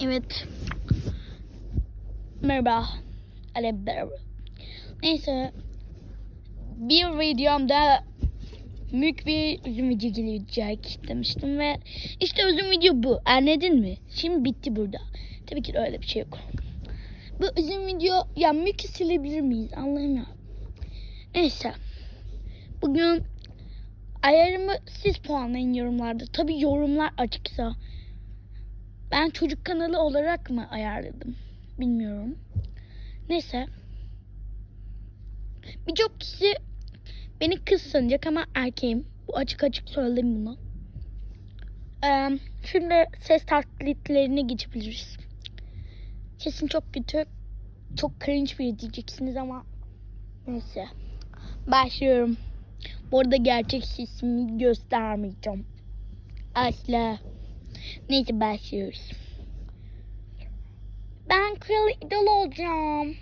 Evet. Merhaba. Ale merhaba. Neyse. Bir videomda büyük bir üzüm video gelecek demiştim ve işte üzüm video bu. Anladın mı? Şimdi bitti burada. Tabii ki öyle bir şey yok. Bu üzüm video ya mülkü silebilir miyiz? Ya. Neyse. Bugün ayarımı siz puanlayın yorumlarda. Tabii yorumlar açıksa. Ben çocuk kanalı olarak mı ayarladım? Bilmiyorum. Neyse. Birçok kişi beni kız sanacak ama erkeğim. Bu açık açık söyledim bunu. Ee, şimdi ses taklitlerine geçebiliriz. Kesin çok kötü. Çok cringe bir diyeceksiniz ama neyse. Başlıyorum. Bu arada gerçek sesimi göstermeyeceğim. Asla. Neyse başlıyoruz. Ben kral idol olacağım.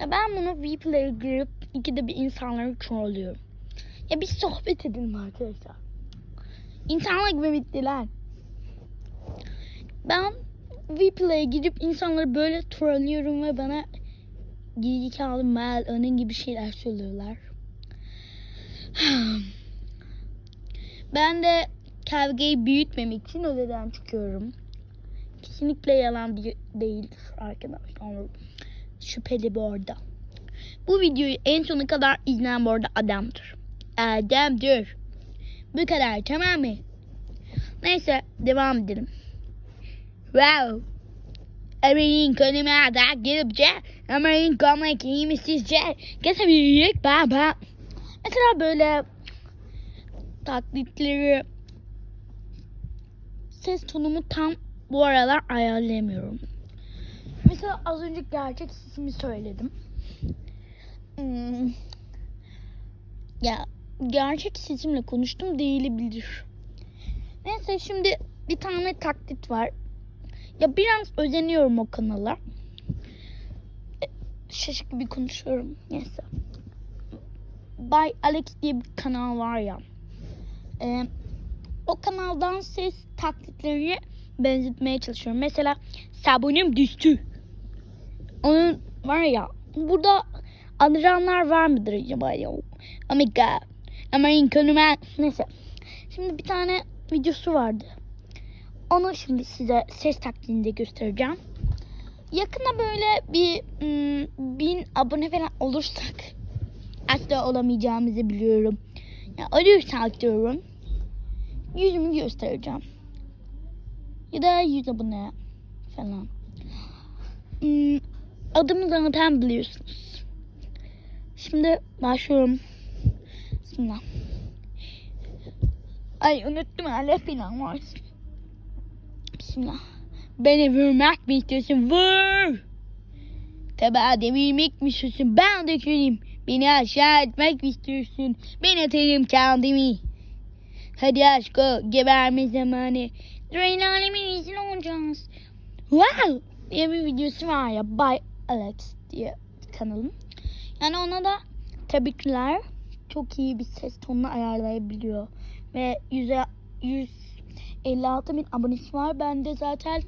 Ya ben bunu Vplay'e girip ikide bir insanları trollüyorum. Ya bir sohbet edelim arkadaşlar. İnsanlar gibi bittiler. Ben Vplay'e girip insanları böyle trollüyorum ve bana gerizekalı mal onun gibi şeyler söylüyorlar. Ben de kavgayı büyütmemek için odadan çıkıyorum. Kesinlikle yalan de- değil arkadaşlar. Şüpheli bu arada. Bu videoyu en sona kadar izleyen bu arada adamdır. Adamdır. Bu kadar tamam mı? Neyse devam edelim. Wow. Konuma da gelince emeğin komak iyi mi sizce? Kesinlikle baba. Mesela böyle taklitleri ses tonumu tam bu aralar ayarlayamıyorum. Mesela az önce gerçek sesimi söyledim. Hmm. Ya gerçek sesimle konuştum değilebilir. Neyse şimdi bir tane taklit var. Ya biraz özeniyorum o kanala. E, Şaşık gibi konuşuyorum. Neyse. Bay Alex diye bir kanal var ya. Ee, o kanaldan ses taklitlerini benzetmeye çalışıyorum. Mesela sabunum düştü. Onun var ya burada anıranlar var mıdır acaba ya? Oh my god. Ama inkanıma neyse. Şimdi bir tane videosu vardı. Onu şimdi size ses taklidinde göstereceğim. Yakında böyle bir ım, bin abone falan olursak asla olamayacağımızı biliyorum. Ya olursak diyorum. Yüzümü göstereceğim. Ya da yüz abone falan. Hmm, adımı zaten biliyorsunuz. Şimdi başlıyorum. Bismillah. Ay unuttum hala falan var. Bismillah. Beni vurmak mı istiyorsun? Vur! Tabağa devirmek mi istiyorsun? Ben de söyleyeyim. Beni aşağı etmek mi istiyorsun? Ben atarım kendimi. Hadi aşko geberme zamanı. Drain alemin izin olacağız. Wow! diye bir videosu var ya. By Alex diye kanalım. Yani ona da tebrikler. Çok iyi bir ses tonunu ayarlayabiliyor. Ve 100, 156 bin abonesi var. Ben de zaten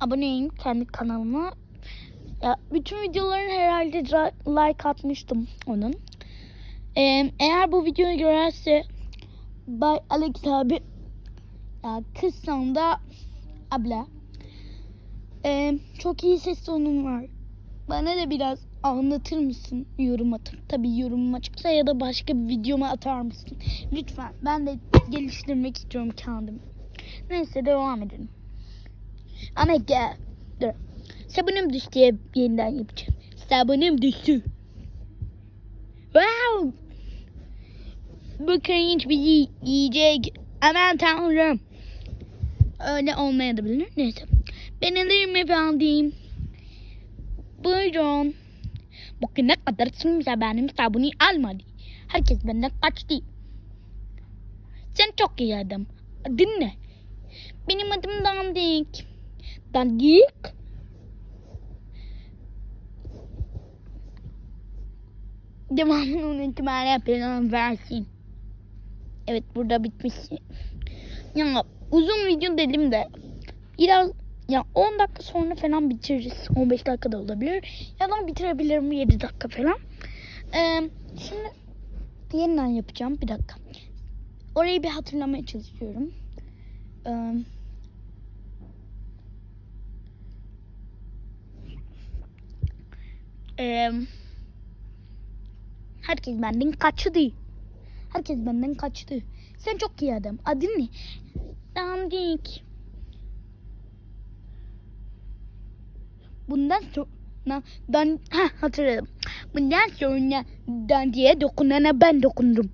aboneyim kendi kanalıma. Ya, bütün videoların herhalde like atmıştım onun. Ee, eğer bu videoyu görerse Bay Alex abi ya kızsan da abla Ee, çok iyi ses tonun var. Bana da biraz anlatır mısın yorum atıp tabii yorumum açıksa ya da başka bir videoma atar mısın? Lütfen ben de geliştirmek istiyorum kendimi. Neyse devam edelim. Ama gel. Dur. Sabunum düştü yeniden yapacağım. Sabunum düştü. Wow. Bu cringe bizi yiyecek. Aman tanrım. Öyle olmayabilir. Neyse. Ben alırım efendim. Buyurun. Bugüne kadar kimse benim sabunu almadı. Herkes benden kaçtı. Sen çok iyi adam. Adın ne? Benim adım Dandik. Dandik? Devamını. Allah belanı versin. Evet burada bitmiş. Ya uzun video dedim de biraz ya 10 dakika sonra falan bitiririz. 15 dakika da olabilir. Ya da bitirebilirim 7 dakika falan. Ee, şimdi yeniden yapacağım. Bir dakika. Orayı bir hatırlamaya çalışıyorum. Ee, Ee, herkes benden kaçtı. Herkes benden kaçtı. Sen çok iyi adam. Adın ne? Dandik. Bundan sonra dan ha hatırladım. Bundan sonra dandiye dokunana ben dokundum.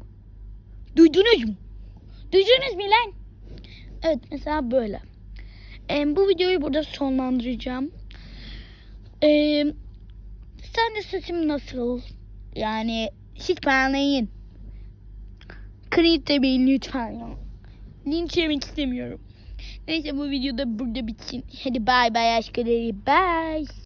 Duydunuz mu? Duydunuz mu lan? Evet mesela böyle. Ee, bu videoyu burada sonlandıracağım. Ee, sen de sesim nasıl? Yani siz puanlayın. Cringe demeyin lütfen ya. Linç yemek istemiyorum. Neyse bu videoda burada bitsin. Hadi bay bay aşkları. Bye.